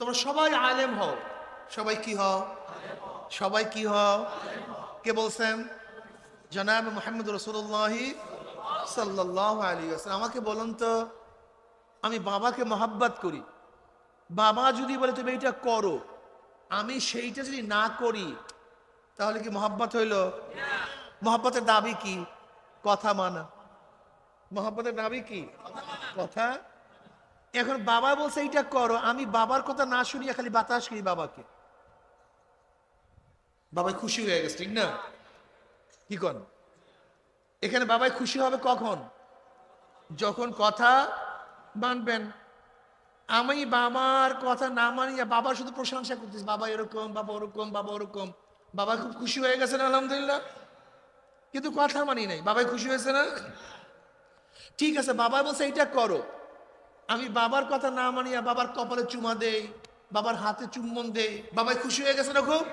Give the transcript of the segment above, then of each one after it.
তোমরা সবাই আলেম হও। সবাই কি হও? সবাই কি হও? কে বলছেন? জনাব মোহাম্মদ রসুল্লাহ সাল্লাহ আলী আসসালাম আমাকে বলুন তো, আমি বাবাকে মহাব্বাত করি। বাবা যদি বলে, তুমি এইটা করো। আমি সেইটা যদি না করি, তাহলে কি মহাব্বত হইল? মহাব্বতের দাবি কি? কথা মানা। মহাব্বতের দাবি কি? কথা এখন বাবা বলছে এইটা করো। আমি বাবার কথা না শুনিয়ে খালি বাতাস করি বাবাকে। বাবাই খুশি হয়ে গেছে ঠিক না? কি কন? এখানে বাবাই খুশি হবে কখন? যখন কথা মানবেন। আমি বাবার কথা না মানিয়ে বাবার শুধু প্রশংসা করতেছি বাবা এরকম বাবা ওরকম বাবা ওরকম। বাবা খুব খুশি হয়ে গেছেন আলহামদুলিল্লাহ? কিন্তু কথা মানি নাই। বাবাই খুশি হয়েছে না? ঠিক আছে বাবা বলছে এইটা করো। আমি বাবার কথা না মানিয়া বাবার কপালে চুমা দেই, বাবার হাতে চুম্বন দেই, বাবাই খুশি হয়ে গেছে না খুব?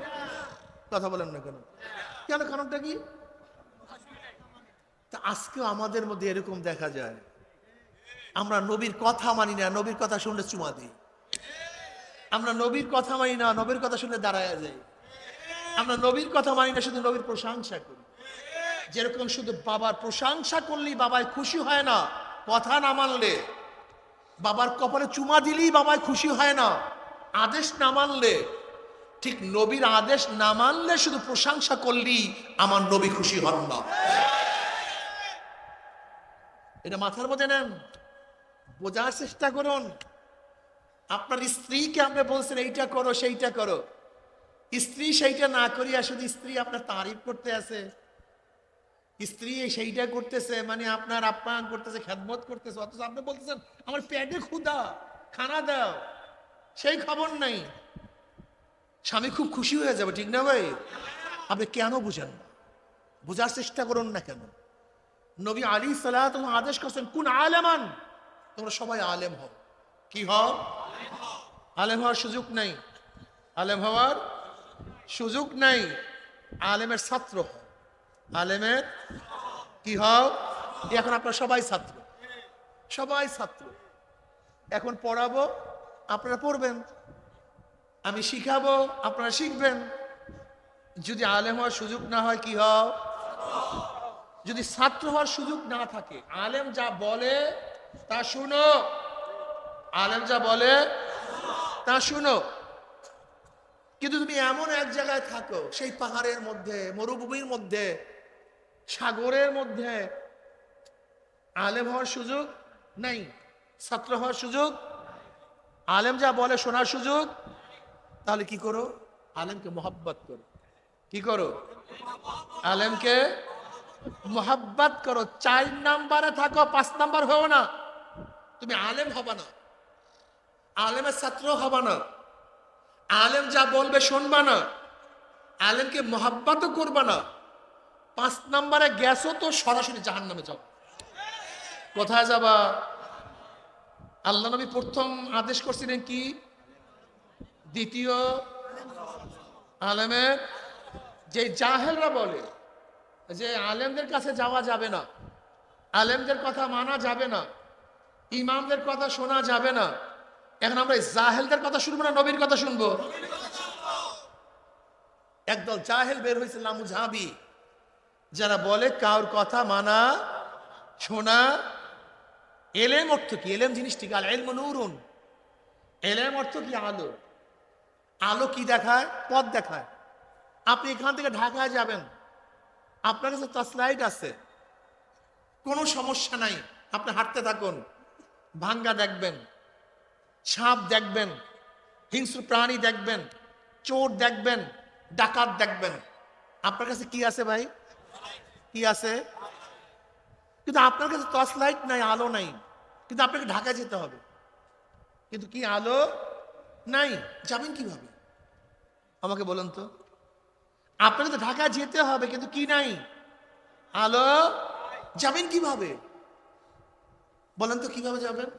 কথা বলেন না কেন? কেন কারণটা কি? তা আজকেও আমাদের মধ্যে এরকম দেখা যায়। আমরা নবীর কথা মানি না, নবীর কথা শুনলে চুমা দিই। আমরা নবীর কথা মানি না, নবীর কথা শুনলে দাঁড়ায় যাই। আমরা নবীর কথা মানি না, শুধু নবীর প্রশংসা করি। যেরকম শুধু বাবার প্রশংসা করলেই বাবায় খুশি হয় না, কথা না মানলে বাবার কপালে চুমা দিলেই বাবায় খুশি হয় না। আদেশ না মানলে, ঠিক নবীর আদেশ না মানলে শুধু প্রশংসা করলেই আমার নবী খুশি হন না। এটা মাথার মধ্যে নেন, বোঝার চেষ্টা করুন। আপনার স্ত্রীকে আপনি বলছেন, এইটা করো, সেইটা করো। স্ত্রী সেইটা না করিয়া শুধু স্ত্রী আপনার তারিফ করতে আছে স্ত্রী সেইটা করতেছে মানে আপনার আপ্যায়ন করতেছে, খেদমত করতেছে, অথচ আপনি বলতেছেন, আমার পেটে ক্ষুদা খানা দাও। সেই খবর নাই। স্বামী খুব খুশি হয়ে যাবে, ঠিক না ভাই? আপনি কেন বুঝেন? বোঝার চেষ্টা করুন না কেন? নবী আলী সালাহ আদেশ করছেন, কোন আলেমান? তোমরা সবাই আলেম হও। কি হও? আলেম হওয়ার সুযোগ নাই। আলেম হওয়ার সুযোগ নাই। আলেমের ছাত্র হও। আলেমের, কি হও? এখন আপনারা সবাই ছাত্র। সবাই ছাত্র। এখন পড়াবো, আপনারা পড়বেন। আমি শিখাবো, আপনারা শিখবেন। যদি আলেম হওয়ার সুযোগ না হয়, কি হও? যদি ছাত্র হওয়ার সুযোগ না থাকে, আলেম যা বলে, তা শুনো। আলেম যা বলে, তা শুনো। কিন্তু তুমি এমন এক জায়গায় থাকো, সেই পাহাড়ের মধ্যে, মরুভূমির মধ্যে সাগরের মধ্যে আলেম হওয়ার সুযোগ নাই, ছাত্র হওয়ার সুযোগ। আলেম যা বলে শোনার সুযোগ। তাহলে কি করো? আলেমকে মোহাব্বত করো। কি করো? আলেমকে মোহাব্বত করো। চার নাম্বারে থাকো, পাঁচ নাম্বার হও না। তুমি আলেম হবা না। আলেমের ছাত্র হবা না। আলেম যা বলবে শুনবা না। আলেমকে মোহাব্বতও করবা না। পাঁচ নাম্বারে গেছো তো সরাসরি জাহান নামে যাও। কোথায় যাবা? আল্লাহ নবী প্রথম আদেশ করছিলেন কি? দ্বিতীয় আলেমের, যে জাহেলরা বলে, যে আলেমদের কাছে যাওয়া যাবে না, আলেমদের কথা মানা যাবে না, ইমামদের কথা শোনা যাবে না, এখন আমরা জাহেলদের কথা শুনব না নবীর কথা শুনব? একদল জাহেল বের হয়েছে লামু ঝাবি যারা বলে কার কথা মানা, শোনা, এলেম অর্থ কি? এলেম জিনিসটি আল এলম নুরুন। এলেম অর্থ কি? আলো। আলো কি দেখায়? পথ দেখায়। আপনি এখান থেকে ঢাকায় যাবেন। আপনার কাছে টর্চলাইট আছে। কোনো সমস্যা নাই। আপনি হাঁটতে থাকুন। ভাঙ্গা দেখবেন। সাপ দেখবেন। হিংস্র প্রাণী দেখবেন। চোর দেখবেন। ডাকাত দেখবেন। আপনার কাছে কি আছে ভাই? কি আছে? কিন্তু আপনার কাছে টর্চ লাইট নাই, আলো নাই। কিন্তু আপনাকে ঢাকা যেতে হবে। কিন্তু কি আলো নাই? যাবেন কীভাবে? আমাকে বলুন তো। আপনাকে তো ঢাকা যেতে হবে, কিন্তু কি নাই? আলো যাবেন কীভাবে? বলেন তো কীভাবে যাবেন?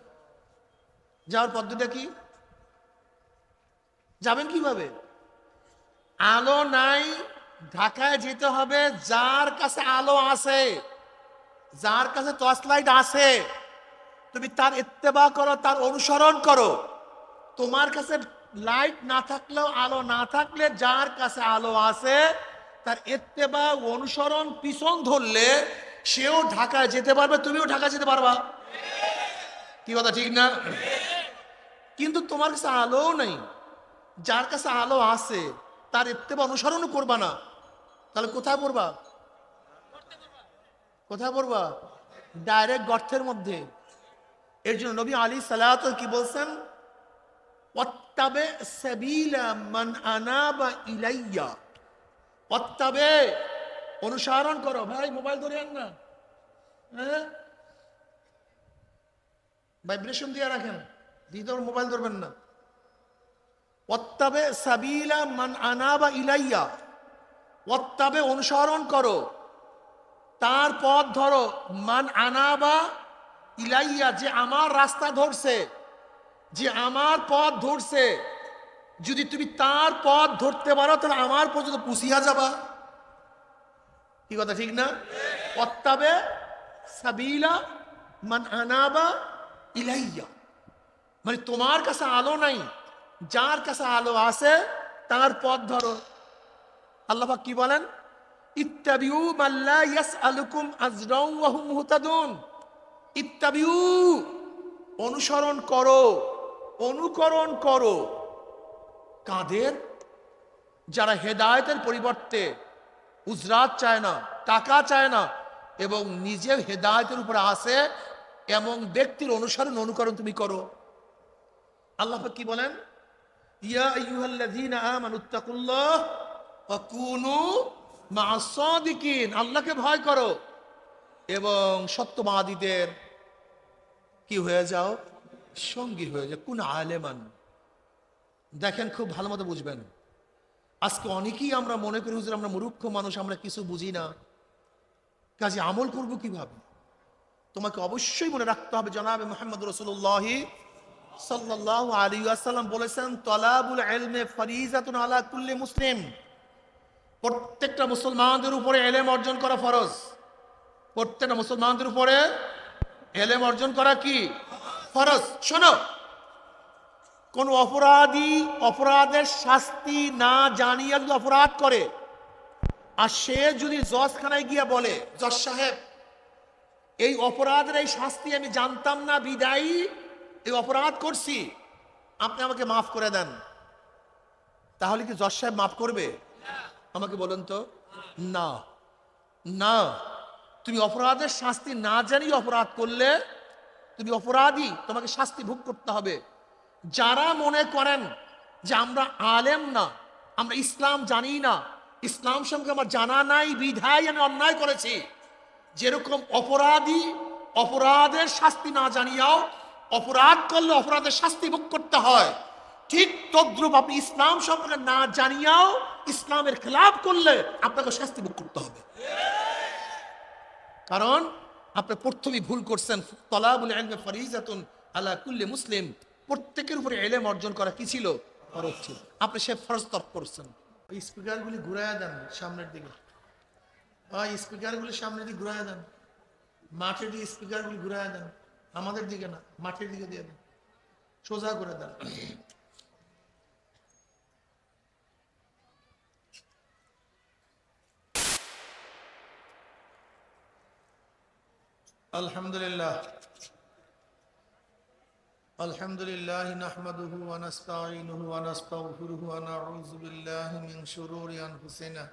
যাওয়ার পদ্ধতিটা কি? যাবেন কীভাবে? আলো নাই ঢাকায় যেতে হবে, যার কাছে আলো আছে, যার কাছে টর্চ লাইট আছে, তুমি তার ইত্তেবা করো, তার অনুসরণ করো। তোমার কাছে লাইট না থাকলেও, আলো না থাকলে, যার কাছে আলো আছে, তার এত্তেবা অনুসরণ পিছন ধরলে, সেও ঢাকায় যেতে পারবে, তুমিও ঢাকা যেতে পারবা। কি কথা, ঠিক না? কিন্তু তোমার কাছে আলোও নেই, যার কাছে আলো আছে তার এত্তেবা অনুসরণও করবা না। তাহলে কোথায় পড়বা? কোথায় পড়বা? ডাইরেক্ট গর্তের মধ্যে। এর জন্য নবী আলী সালাত কি বলছেন? মান আনাবা ইলাইয়া। অনুসরণ করো। ভাই, মোবাইল ধরে আন না। হ্যাঁ? ভাইব্রেশন দিয়ে রাখেন। দিদি মোবাইল ধরবেন না। ওয়াত্তাবে সাবিলা মান আনাবা ইলাইয়া। ওয়াত্তাবে অনুসরণ করো। তার পথ ধরো। মান আনাবা ইলাইয়া, যে আমার রাস্তা ধরছে, যে আমার পথ ধরছে। যদি তুমি তার পথ ধরতে পারো, তাহলে আমার পর্যন্ত পুষিয়া যাবা। কি কথা, ঠিক না? অত্তাবে সাবিলা মান আনাবা ইলাইয়া। মানে তোমার কাছে আলো নাই যার কাছে আলো আছে, তার পথ ধরো। আল্লাহ কি বলেন? মাল্লা ইত্তাবিউ, অনুসরণ করো, অনুকরণ করো। কাদের? যারা হেদায়তের পরিবর্তে উজরাত চায় না, টাকা চায় না, এবং নিজে হেদায়তের উপরে আসে, এমন ব্যক্তির অনুসরণ, অনুকরণ তুমি করো। আল্লাহ কি বলেন? আল্লাহকে ভয় করো। এবং সত্যবাদীদের কি হয়ে যাও? সঙ্গী হয়ে যাও। কোন আলেমান? দেখেন, খুব ভালো মতো বুঝবেন। আজকে অনেকেই আমরা মনে করি, হুজুর, আমরা মূর্খ মানুষ, আমরা কিছু বুঝি না। কাজে আমল করব কীভাবে? তোমাকে অবশ্যই মনে রাখতে হবে, জনাবে মোহাম্মদ রসুল্লাহ বলেছেন ফরিজাতুন আলা কুল্লি মুসলিম। প্রত্যেকটা মুসলমানদের উপরে অর্জন করা ফরজ। প্রত্যেকটা মুসলমানদের উপরে অর্জন করা কি? ফরজ। শোনো, কোন অপরাধী অপরাধের শাস্তি না জানিয়ে যদি অপরাধ করে, আর সে যদি জজখানায় গিয়ে বলে, জজ সাহেব, এই অপরাধের এই শাস্তি আমি জানতাম না, বিদায়ী। এই অপরাধ করছি, আপনি আমাকে মাফ করে দেন। তাহলে কি জজ সাহেব মাফ করবে? আমাকে বলুন তো। না না, তুমি অপরাধের শাস্তি না জানিয়ে অপরাধ করলে, তুমি অপরাধী, তোমাকে শাস্তি ভোগ করতে হবে। যারা মনে করেন যে আমরা আলেম না, আমরা ইসলাম জানি না, ইসলাম সম্পর্কে আমার জানা নাই, বিধায় আমি অন্যায় করেছি, যেরকম অপরাধী অপরাধের শাস্তি না জানিয়াও অপরাধ করলে অপরাধের শাস্তি ভোগ করতে হয়। ঠিক তদ্রুপ আপনি ইসলাম সম্পর্কে না জানিয়াও ইসলামের খেলাফ করলে আপনাকে শাস্তি ভোগ করতে হবে। কারণ আপনি প্রথমেই ভুল করছেন, তলাবুল ইলমে ফরিজাতুন আলা কুল্লি মুসলিম। প্রত্যেকের উপরে এলেম অর্জন করা কি ছিল? ফরজ ছিল। আপনি সে ফরজ তপ করছেন। ওই স্পিকারগুলি ঘুরাইয়া দেন সামনের দিকে। স্পিকারগুলি সামনের দিকে ঘুরাইয়া দেন। মাঠের স্পিকারগুলি ঘুরাইয়া দেন। আমাদের দিকে না মাঠের দিকে দিয়ে দেন সোজা করে দেন الحمد لله الحمد لله نحمده ونستعينه ونستغفره ونعوذ بالله من شرور أنفسنا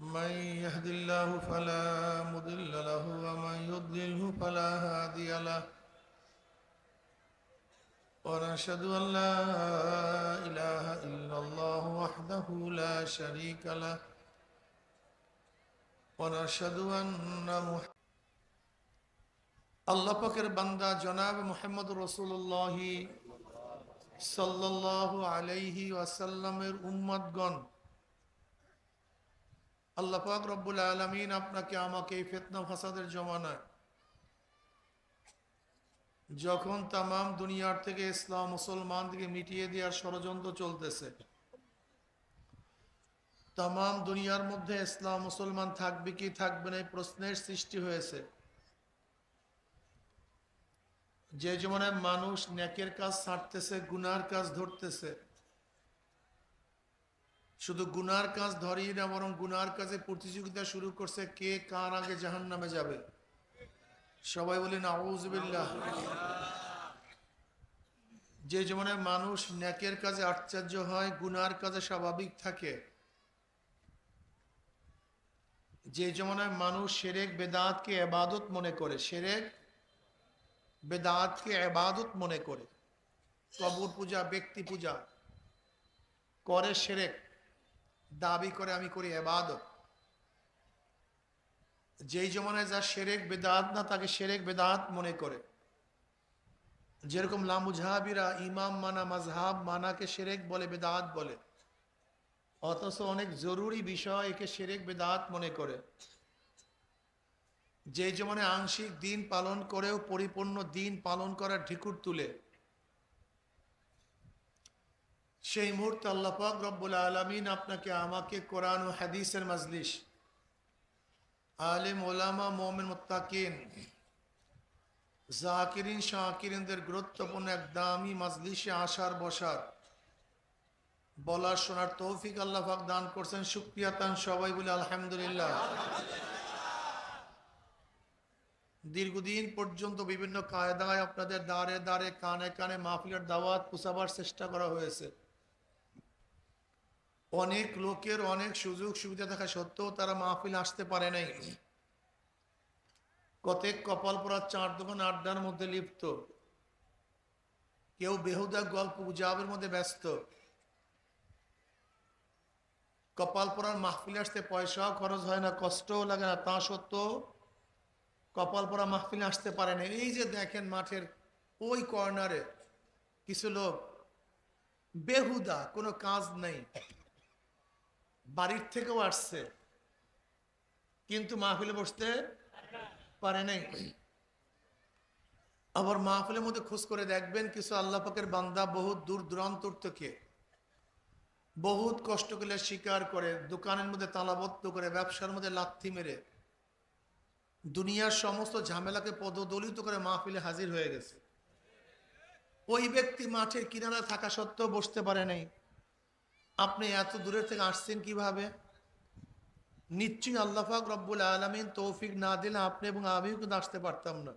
من يهد الله فلا مضل له ومن يضلله فلا هادي له ونشهد أن لا إله إلا الله وحده لا شريك له ونشهد أن محمد আল্লাহ পাকের বান্দা জনাব মোহাম্মদ রসুল্লাহ সাল্লাহ আলাইহি ওয়াসাল্লামের উম্মদগণ আল্লাহ পাক রব্বুল আলমিন আপনাকে আমাকে এই ফেতনা ফাসাদের জমানায় যখন তামাম দুনিয়ার থেকে ইসলাম মুসলমান থেকে মিটিয়ে দেওয়ার ষড়যন্ত্র চলতেছে, তামাম দুনিয়ার মধ্যে ইসলাম মুসলমান থাকবে কি থাকবে না এই প্রশ্নের সৃষ্টি হয়েছে। যে জীবনে মানুষ ন্যাকের কাজ ছাড়তেছে, গুনার কাজ ধরতেছে শুধু গুনার কাজ ধরেই না, বরং গুনার কাজে প্রতিযোগিতা শুরু করছে কে কার আগে জাহান নামে যাবে? সবাই বলেন আউজবিল্লাহ যে জীবনে মানুষ ন্যাকের কাজে আশ্চর্য হয়, গুনার কাজে স্বাভাবিক থাকে। যে জমানায় মানুষ সেরেক বেদাতকে এবাদত মনে করে, সেরেক বেদাতকে এবাদত মনে করে। কবর পূজা, ব্যক্তি পূজা, করে সেরেক। দাবি করে আমি করি এবাদত। যেই জমানায় যা সেরেক বেদাত না, তাকে সেরেক বেদাত মনে করে। যেরকম লামুজাহাবিরা ইমাম মানা মাজহাব মানাকে সেরেক বলে, বেদাত বলে। অথচ অনেক জরুরি বিষয় একে সেরেক বেদাত মনে করে। যে জমানে আংশিক দিন পালন করেও পরিপূর্ণ দিন পালন করার ঢিকুর তুলে। সেই মুহূর্তে আল্লাপাক রব্বুল আলমিন আপনাকে, আমাকে কোরআন ও হাদিসের মাজলিস আলিম, ওলামা, মোমেন, মুত্তাকিন, জাকিরিন, শাকিরিনদের গুরুত্বপূর্ণ এক দামি মাজলিসে আসার বসার বলার শোনার তৌফিক আল্লাহ পাক দান করছেন। শুক্রিয়া তান সবাই বলে আলহামদুলিল্লাহ। দীর্ঘদিন পর্যন্ত বিভিন্ন কায়দায় আপনাদের দাঁড়ে দাঁড়ে কানে কানে মাহফিলের দাওয়াত পুষাবার চেষ্টা করা হয়েছে। অনেক লোকের অনেক সুযোগ সুবিধা থাকা সত্ত্বেও তারা মাহফিল আসতে পারে নাই। কতেক কপাল পড়ার চার দোকান আড্ডার মধ্যে লিপ্ত। কেউ বেহুদা গল্প গুজাবের মধ্যে ব্যস্ত। কপাল পরার মাহফিলে আসতে পয়সাও খরচ হয় না, কষ্টও লাগে না, তা সত্ত্বেও কপাল পরা মাহফিলে আসতে পারে না। এই যে দেখেন মাঠের ওই কর্নারে কিছু লোক, বেহুদা, কোনো কাজ নেই। বাড়ির থেকেও আসছে। কিন্তু মাহফিলে বসতে পারে নাই। আবার মাহফিলের মধ্যে খোঁজ করে দেখবেন কিছু আল্লাহ পাকের বান্দা বহুত দূর দূরান্তর থেকে বহুত কষ্ট করে স্বীকার করে, দোকানের মধ্যে তালাবদ্ধ করে, ব্যবসার মধ্যে লাথি মেরে, দুনিয়ার সমস্ত ঝামেলাকে পদদলিত করে মাহফিলে হাজির হয়ে গেছে। ওই ব্যক্তি মাঠের কিনারা থাকা সত্ত্বেও বসতে পারে নাই। আপনি এত দূরের থেকে আসছেন কীভাবে? নিশ্চয়ই আল্লাহাক রব্বুল আলমিন তৌফিক না দিলে আপনি এবং আমিও কিন্তু আসতে পারতাম না।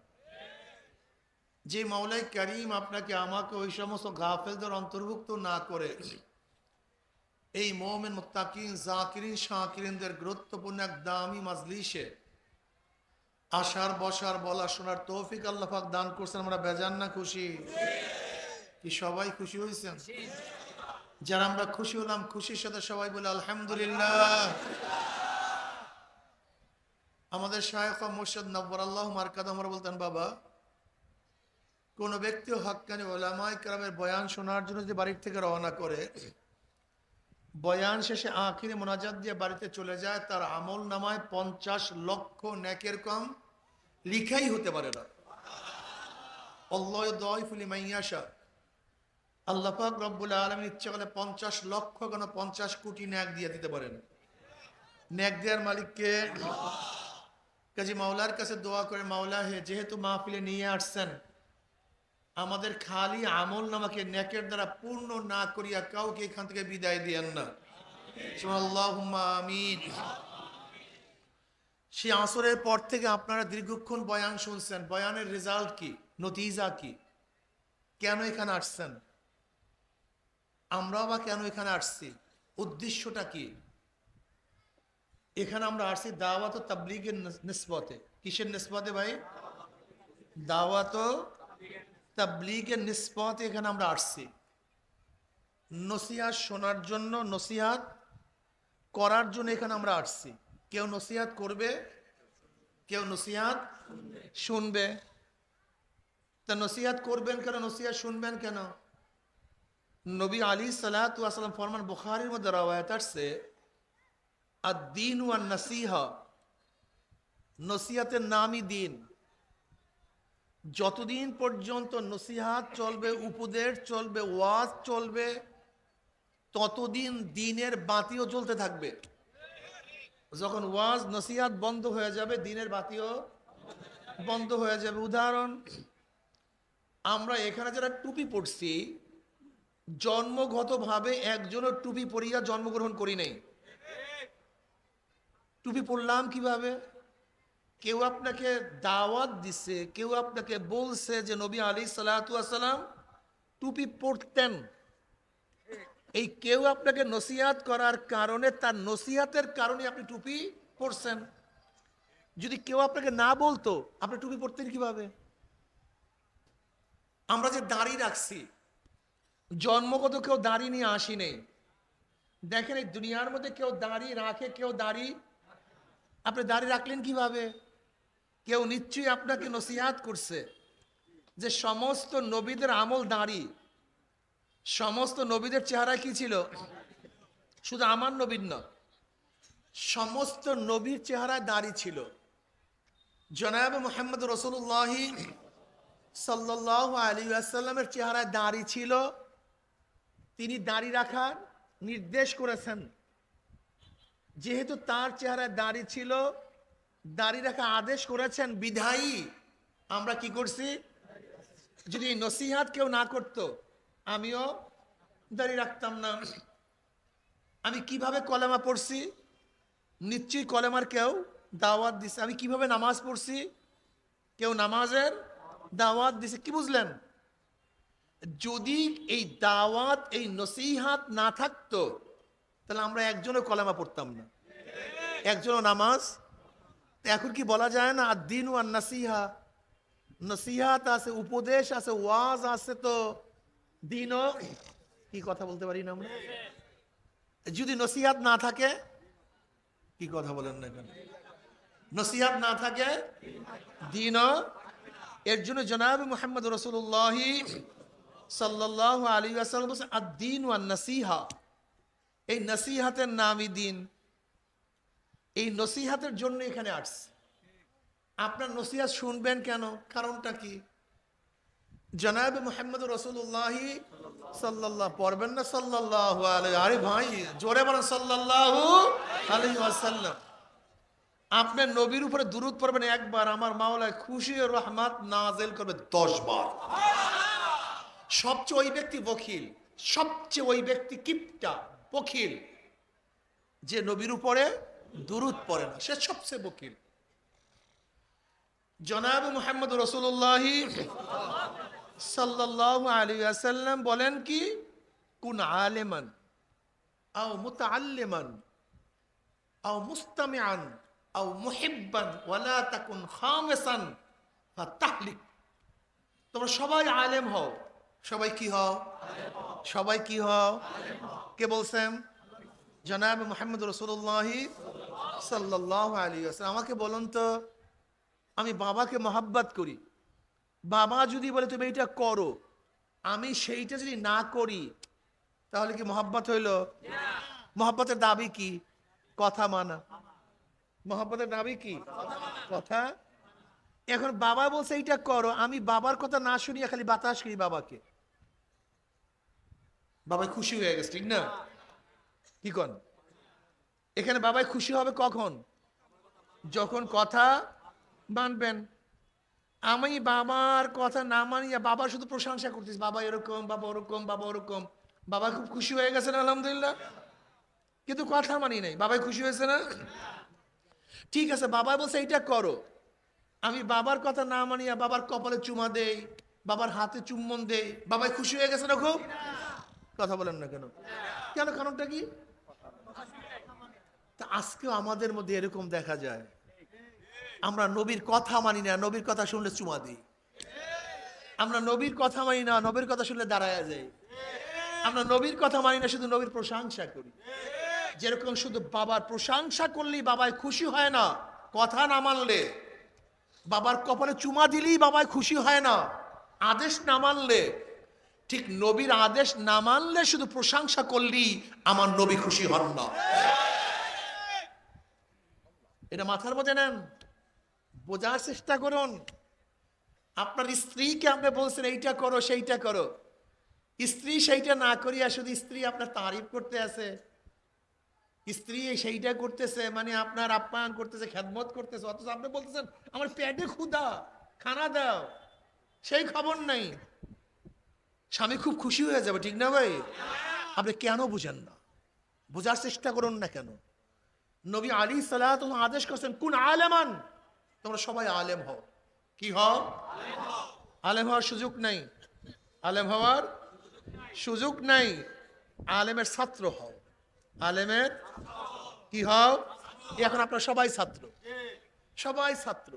যে মাওলাই করিম আপনাকে আমাকে ওই সমস্ত গাফেলদের অন্তর্ভুক্ত না করে, এই মোমেন মুত্তাকিন, জাকিরিন, শাকিরিনদের গুরুত্বপূর্ণ এক দামি মাজলিসে আসার, বসার বলা শোনার তৌফিক আল্লাহাক দান করছেন। আমরা বেজান না খুশি? কি সবাই খুশি হয়েছেন যারা আমরা খুশি হলাম, খুশির সাথে সবাই বলে, আলহামদুলিল্লাহ। আমাদের শায়খ মুর্শদ নব্বর আল্লাহ মার্কাদ আমরা বলতেন, বাবা, কোনো ব্যক্তিও হাক্কানি ওলামাই কালামের বয়ান শোনার জন্য যে বাড়ির থেকে রওনা করে, বয়ান শেষে আখিরে মোনাজাত দিয়ে বাড়িতে চলে যায়, তার আমল নামায় পঞ্চাশ লক্ষ ন্যাকের কম লিখাই হতে পারে না। অল্লয় দয় ফুলি মাইয়াশা। আল্লাপাক রব্বুল আলমী ইচ্ছে করলে পঞ্চাশ লক্ষ কেন পঞ্চাশ কোটি ন্যাক দিয়ে দিতে পারেন। ন্যাক দেওয়ার মালিককে কাজী মাওলার কাছে দোয়া করে, মাওলা হে, যেহেতু মাহফিলে নিয়ে আসছেন, আমাদের খালি আমল নামাকে ন্যাকের দ্বারা পূর্ণ না করিয়া কাউকে এখান থেকে বিদায় দিয়েন না। সে আসরের পর থেকে আপনারা দীর্ঘক্ষণ বয়ান শুনছেন। বয়ানের রেজাল্ট কি? নতিজা কি? কেন এখানে আসছেন? আমরাও বা কেন এখানে আসছি? উদ্দেশ্যটা কি? এখানে আমরা আসছি দাওয়াত তাবলিগের নিসবতে। কিসের নিসবতে ভাই? দাওয়াত তাবলিগের নিসবতে এখানে আমরা আসছি। নসিহাত শোনার জন্য, নসিহাত করার জন্য এখানে আমরা আসছি। কেউ নসিহাত করবে, কেউ নসিহাত শুনবে। তা নসিহাত করবেন কেন? নসিহাত শুনবেন কেন? নবী আলী সালাতাম ফরমান বুখারির মধ্যে রওয়ায়ত আসছে আর দিন ওয়ান নসিহা, নসিহাতের নামই দিন। যতদিন পর্যন্ত নসিহাত চলবে, উপদেশ চলবে, ওয়াজ চলবে, ততদিন দিনের বাতিও চলতে থাকবে। যখন ওয়াজ, নসিহাত বন্ধ হয়ে যাবে, দিনের বাতিও বন্ধ হয়ে যাবে। উদাহরণ, আমরা এখানে যারা টুপি পড়ছি জন্মগতভাবে একজনও টুপি পরিয়া জন্মগ্রহণ করি নাই। টুপি পড়লাম কীভাবে? কেউ আপনাকে দাওয়াত দিছে, কেউ আপনাকে বলছে যে নবী আলী সালাম টুপি পড়তেন এই কেউ আপনাকে নসিহাত করার কারণে, তার নসিহাতের কারণে আপনি টুপি পড়ছেন যদি কেউ আপনাকে না বলতো, আপনি টুপি পড়তেন কীভাবে? আমরা যে দাঁড়িয়ে রাখছি জন্মগত কেউ দাড়ি নিয়ে আসি নেই দেখেন এই দুনিয়ার মধ্যে কেউ দাড়ি রাখে, কেউ দাড়ি আপনি দাড়ি রাখলেন কীভাবে? কেউ নিশ্চয়ই আপনাকে নসিহাত করছে যে সমস্ত নবীদের আমল দাঁড়ি, সমস্ত নবীদের চেহারা কি ছিল? শুধু আমার নবীর না, সমস্ত নবীর চেহারায় দাড়ি ছিল। জনাব মোহাম্মদ রসুল্লাহি সাল্লাহ আলী আসাল্লামের চেহারায় দাঁড়ি ছিল। তিনি দাড়ি রাখার নির্দেশ করেছেন। যেহেতু তার চেহারায় দাড়ি ছিল, দাড়ি রাখা আদেশ করেছেন, বিধায়ী, আমরা কি করছি? যদি নসিহাত কেউ না করত, আমিও দাড়ি রাখতাম না। আমি কীভাবে কলেমা পড়ছি? নিশ্চয়ই কলেমার কেউ দাওয়াত দিছে। আমি কীভাবে নামাজ পড়ছি? কেউ নামাজের দাওয়াত দিছে। কি বুঝলেন? যদি এই দাওয়াত, এই নসিহাত না থাকতো, তাহলে আমরা একজনও কলেমা পড়তাম না। একজনও নামাজ। এখন কি বলা যায় না? আর দিন আর নাসিহা নসিহাত আছে, উপদেশ আছে, ওয়াজ আছে তো। দিনও, কি কথা বলতে পারি না আমরা? যদি নসিহাত না থাকে, কি কথা বলেন না কেন? নসিহাত না থাকে, দিনও। এর জন্য জনাব মোহাম্মদ রসুল্লাহ সাল্লাহ আলী আসাল বলছে আর দিন ওয়ান নসিহা। এই নসিহাতের নামই দিন। এই নসিহাতের জন্য এখানে আসছে। আপনার নসিহাত শুনবেন কেন? কারণটা কি? জনাব মোহাম্মদ রসুল্লাহ সাল্লাহ পড়বেন না সাল্লাহ আরে ভাই, জোরে বলেন সাল্লাহ আলী আসাল্লাম আপনার নবীর উপরে দুরুদ পড়বেন একবার, আমার মাওলায় খুশি রহমাত নাজেল করবে দশ বার। সবচেয়ে ওই ব্যক্তি বখিল, সবচেয়ে ওই ব্যক্তি কিপটা, বখিল। যে নবীর উপরে দুরুদ পড়ে না, সে সবচেয়ে বকিল জনাব মোহাম্মদ রসুল্লাহ সাল্লাহ আলী আসাল্লাম বলেন কি? কুন আলেমান, আও মুতাআল্লিমান, আও মুস্তামিআন, আও মুহিব্বান, ওয়ালা তাকুন খামেসান, ফাতাহলিক। তোমরা সবাই আলেম হও। সবাই কি হও? সবাই কি হও? কে বলছেন? জনাব মোহাম্মদ রসুল্লাহ সাল্লাহ আলী আসসালাম আমাকে বলুন তো, আমি বাবাকে মহাব্বাত করি। বাবা যদি বলে, তুমি এইটা করো, আমি সেইটা যদি না করি, তাহলে কি মহাব্বত হইল? মহাব্বতের দাবি কি? কথা মানা। মহাব্বতের দাবি কি? কথা। এখন বাবা বলছে, এইটা করো। আমি বাবার কথা না শুনিয়া খালি বাতাস করি বাবাকে। বাবা খুশি হয়ে গেছে, ঠিক না? কি কন? এখানে বাবাই খুশি হবে কখন? যখন কথা মানবেন। আমি বাবার কথা না মানিয়া বাবা শুধু প্রশংসা করতেছি, বাবা এরকম, বাবা ওরকম বাবা ওরকম। বাবা খুব খুশি হয়ে গেছেন আলহামদুলিল্লাহ? কিন্তু কথা মানি নাই, বাবাই খুশি হয়েছে না? ঠিক আছে বাবা বলছে, এইটা করো। আমি বাবার কথা না মানিয়া বাবার কপালে চুমা দেই, বাবার হাতে চুম্বন দেই, বাবাই খুশি হয়ে গেছে না খুব? কথা বলেন না কেন? কেন কারণটা কি? তা আজকেও আমাদের মধ্যে এরকম দেখা যায়। আমরা নবীর কথা মানি না, নবীর কথা শুনলে চুমা দিই। আমরা নবীর কথা মানি না, নবীর কথা শুনলে দাঁড়ায় যাই। আমরা নবীর কথা মানি না, শুধু নবীর প্রশংসা করি। যেরকম শুধু বাবার প্রশংসা করলেই বাবায় খুশি হয় না, কথা না মানলে। বাবার কপালে চুমা দিলেই বাবায় খুশি হয় না, আদেশ না মানলে ঠিক নবীর আদেশ না মানলে শুধু প্রশংসা করলেই আমার নবী খুশি হন না। এটা মাথার মধ্যে নেন। বোঝার চেষ্টা করুন। আপনার স্ত্রীকে আপনি বলছেন, এইটা করো, সেইটা করো। স্ত্রী সেইটা না করিয়া শুধু স্ত্রী আপনার তারিফ করতে আছে। স্ত্রী সেইটা করতেছে মানে আপনার আপ্যায়ন করতেছে, খেদমত করতেছে। অথচ আপনি বলতেছেন, আমার পেটে ক্ষুধা, খানা দাও, সেই খবর নাই। স্বামী খুব খুশি হয়ে যাবে, ঠিক না ভাই? আপনি কেন বুঝেন না? বোঝার চেষ্টা করুন না কেন? নবী আলী সালাহ আদেশ করছেন, কোন আলেমান? তোমরা সবাই আলেম হও। কি হও? আলেম হওয়ার সুযোগ নেই। আলেম হওয়ার সুযোগ নাই। আলেমের ছাত্র হও। আলেমের কি হও? এখন আপনারা সবাই ছাত্র। সবাই ছাত্র।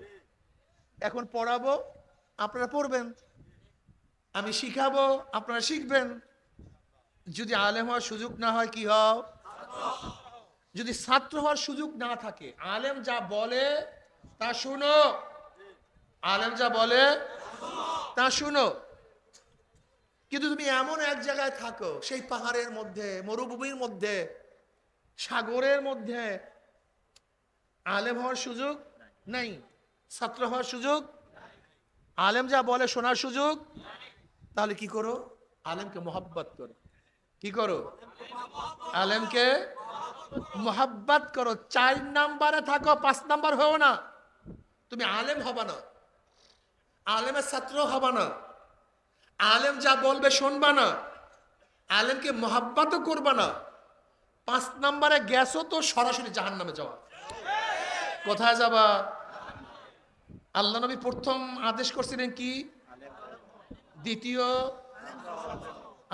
এখন পড়াবো, আপনারা পড়বেন। আমি শিখাবো, আপনারা শিখবেন। যদি আলেম হওয়ার সুযোগ না হয়, কি হও যদি ছাত্র হওয়ার সুযোগ না থাকে, আলেম যা বলে, তা শুনো। আলেম যা বলে, তা শুনো। কিন্তু তুমি এমন এক জায়গায় থাকো, সেই পাহাড়ের মধ্যে, মরুভূমির মধ্যে, সাগরের মধ্যে, আলেম হওয়ার সুযোগ নাই, ছাত্র হওয়ার সুযোগ আলেম যা বলে, শোনার সুযোগ তাহলে কি করো? আলেমকে মোহাব্বত করো। কি করো? আলেমকে মোহাব্বত করো। চার নাম্বারে থাকো, পাঁচ নাম্বার হও না। তুমি আলেম হবা না। আলেমের ছাত্র হবা না। আলেম যা বলবে শুনবা না। আলেমকে মোহাব্বতও করবা না। পাঁচ নাম্বারে গেছো তো সরাসরি জাহান নামে যাওয়া। কোথায় যাবা? আল্লাহ নবী প্রথম আদেশ করছিলেন কি? দ্বিতীয়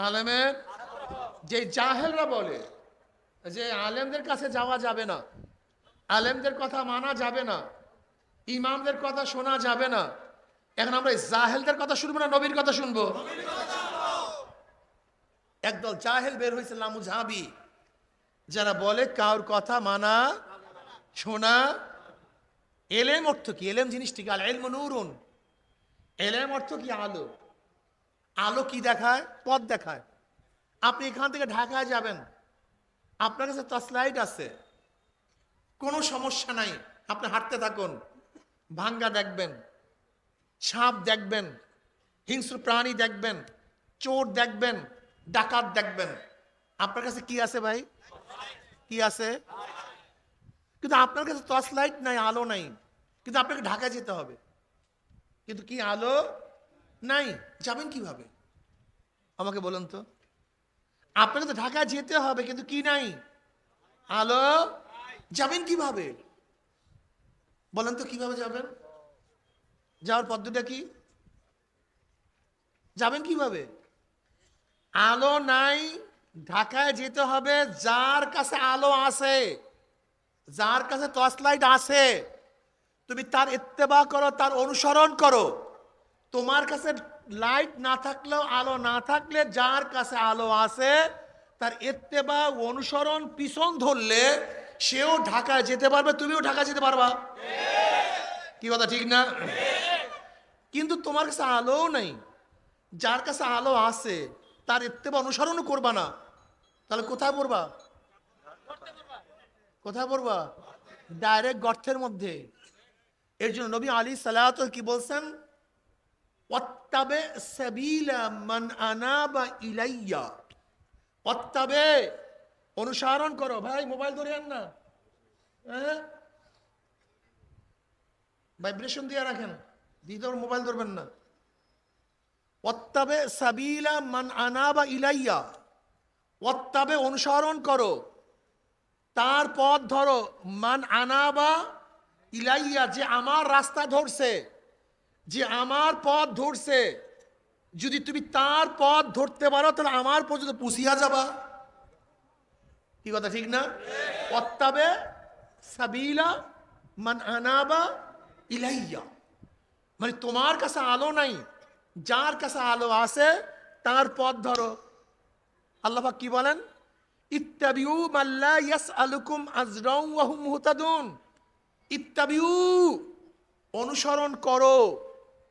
আলেমের যে জাহেলরা বলে যে আলেমদের কাছে যাওয়া যাবে না, আলেমদের কথা মানা যাবে না, ইমামদের কথা শোনা যাবে না, এখন আমরা জাহেলদের কথা শুনব না নবীর কথা শুনব? একদল জাহেল বের হয়েছে লামু ঝাবি যারা বলে কার কথা মানা, শোনা, এলেম অর্থ কি? এলেম জিনিসটি আল এলম নুরুন। এলেম অর্থ কি? আলো। আলো কি দেখায়? পথ দেখায়। আপনি এখান থেকে ঢাকায় যাবেন। আপনার কাছে টর্চলাইট আছে। কোনো সমস্যা নাই। আপনি হাঁটতে থাকুন। ভাঙ্গা দেখবেন। সাপ দেখবেন। হিংস্র প্রাণী দেখবেন। চোর দেখবেন। ডাকাত দেখবেন। আপনার কাছে কি আছে ভাই? কি আছে? কিন্তু আপনার কাছে টর্চ লাইট নাই, আলো নাই। কিন্তু আপনাকে ঢাকায় যেতে হবে। কিন্তু কি আলো? নাই, যাবেন কীভাবে? আমাকে বলুন তো। আপনাকে তো ঢাকায় যেতে হবে, কিন্তু কি নাই? আলো যাবেন কীভাবে? বলেন তো কীভাবে যাবেন? যাওয়ার পদ্ধতিটা কি? যাবেন কীভাবে? আলো নাই, ঢাকায় যেতে হবে, যার কাছে আলো আছে, যার কাছে টর্চ লাইট আছে, তুমি তার ইত্তেবা করো, তার অনুসরণ করো। তোমার কাছে লাইট না থাকলেও আলো না থাকলে যার কাছে আলো আছে, তার ইত্তেবা অনুসরণ পিছন ধরলে সেও ঢাকায় যেতে পারবে, তুমিও ঢাকা যেতে পারবা। কি কথা, ঠিক না? কিন্তু তোমার কাছে আলো নেই, যার কাছে আলো আছে, তার ইত্তেবা অনুসরণও করবা না। তাহলে কোথায় পড়বা? কোথায় পড়বা? ডাইরেক্ট গর্থের মধ্যে। এর জন্য নবী আলী সালাত কি বলছেন? ওয়াত্তাবে সাবিলা মান আনাবা ইলাইয়া ওয়াত্তাবে অনুসরণ করো। ভাই মোবাইল ধরে আন না। হ্যাঁ? ভাইব্রেশন দিয়ে রাখেন। দিয়ে মোবাইল ধরবেন না। ওয়াত্তাবে সাবিলা মান আনাবা ইলাইয়া ওয়াত্তাবে অনুসরণ করো। তার পথ ধরো। মান আনাবা ইলাইয়া, যে আমার রাস্তা ধরছে। যে আমার পথ ধরছে। যদি তুমি তার পথ ধরতে পারো, তাহলে আমার পর্যন্ত পুষিয়া যাবা। কি কথা, ঠিক না? অত্তাবে সাবিলা মান আনাবা ইলাইয়া। মানে তোমার কাছে আলো নাই, যার কাছে আলো আছে, তার পথ ধরো। আল্লাহ কি বলেন? ইত্তাবিউ মাল্লা ইয়াসআলুকুম আজরাউ ওয়া হুম মুহতাদুন। ইত্তাবিউ, অনুসরণ করো।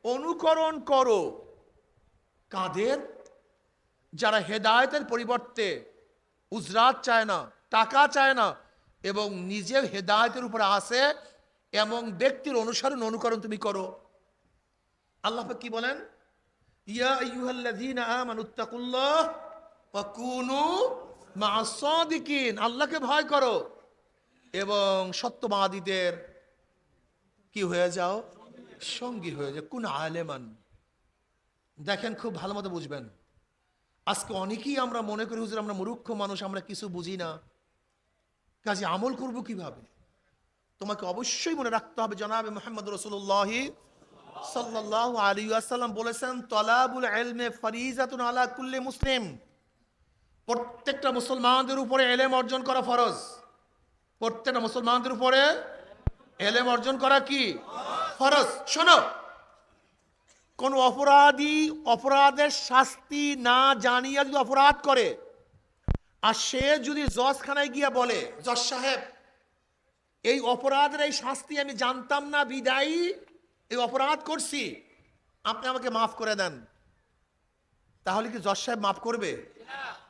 অনুকরণ করো। কাদের? যারা হেদায়তের পরিবর্তে উজরাত চায় না, টাকা চায় না, এবং নিজে হেদায়তের উপরে আসে এমন ব্যক্তির অনুসরণ অনুকরণ তুমি করো। আল্লাহ কি বলেন? ইয়া আল্লাহকে ভয় করো। এবং সত্যবাদীদের কি হয়ে যাও? সঙ্গী হয়ে যাও কোন আলেমান। দেখেন, খুব ভালো মতো বুঝবেন। আজকে অনেকেই আমরা মনে করি, হুজুর, আমরা মূর্খ মানুষ, আমরা কিছু বুঝি না। কাজে আমল করব কীভাবে? তোমাকে অবশ্যই মনে রাখতে হবে, জনাবে মোহাম্মদ রসুল্লাহ সাল্লাহ আলী আসাল্লাম বলেছেন, তলাবুল এলমে ফরিজাতুন আলা কুল্লে মুসলিম। প্রত্যেকটা মুসলমানদের উপরে এলেম অর্জন করা ফরজ। প্রত্যেকটা মুসলমানদের উপরে এলেম অর্জন করা কি? ফরজ, শোনো। কোন অপরাধী অপরাধের শাস্তি না জানিয়ে যদি অপরাধ করে, আর সে যদি জজখানায় গিয়ে বলে, জজ সাহেব, এই অপরাধের এই শাস্তি আমি জানতাম না, বিদায়ী, এই অপরাধ করছি, আপনি আমাকে মাফ করে দেন। তাহলে কি জজ সাহেব মাফ করবে?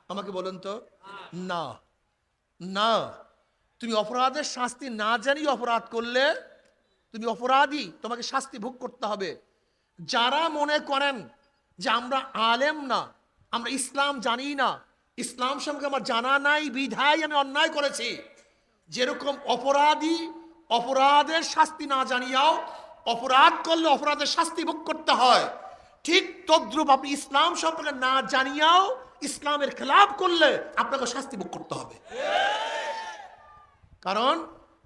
আমাকে বলুন তো। না। না। তুমি অপরাধের শাস্তি না জানিয়ে অপরাধ করলে তুমি অপরাধী, তোমাকে শাস্তি ভোগ করতে হবে। যারা মনে করেন যে আমরা আলেম না, আমরা ইসলাম জানি না, ইসলাম সম্পর্কে আমার জানা নাই, বিধায় আমি অন্যায় করেছি, যেরকম অপরাধী অপরাধের শাস্তি না জানিয়াও অপরাধ করলে অপরাধের শাস্তি ভোগ করতে হয়। ঠিক তদ্রুপ আপনি ইসলাম সম্পর্কে না জানিয়াও ইসলামের খেলাফ করলে আপনাকে শাস্তি ভোগ করতে হবে। কারণ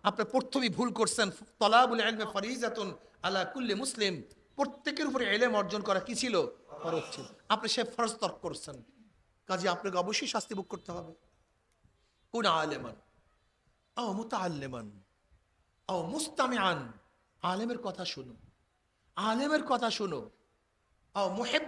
আপনি প্রথমেই ভুল করছেন। তলাবুল এলমে ফরিজাতুন আলা কুল্লি মুসলিম। প্রত্যেকের উপরে এলেম অর্জন করা কি ছিল? ফরজ ছিল। আপনি সে ফরজ তর্ক করছেন। কাজে আপনাকে অবশ্যই শাস্তি ভোগ করতে হবে। কোন আলেমান? ও মুতাআল্লিমান। ও মুস্তামিআন। আলেমের কথা শুনো। আলেমের কথা শুনো। ও মুহিব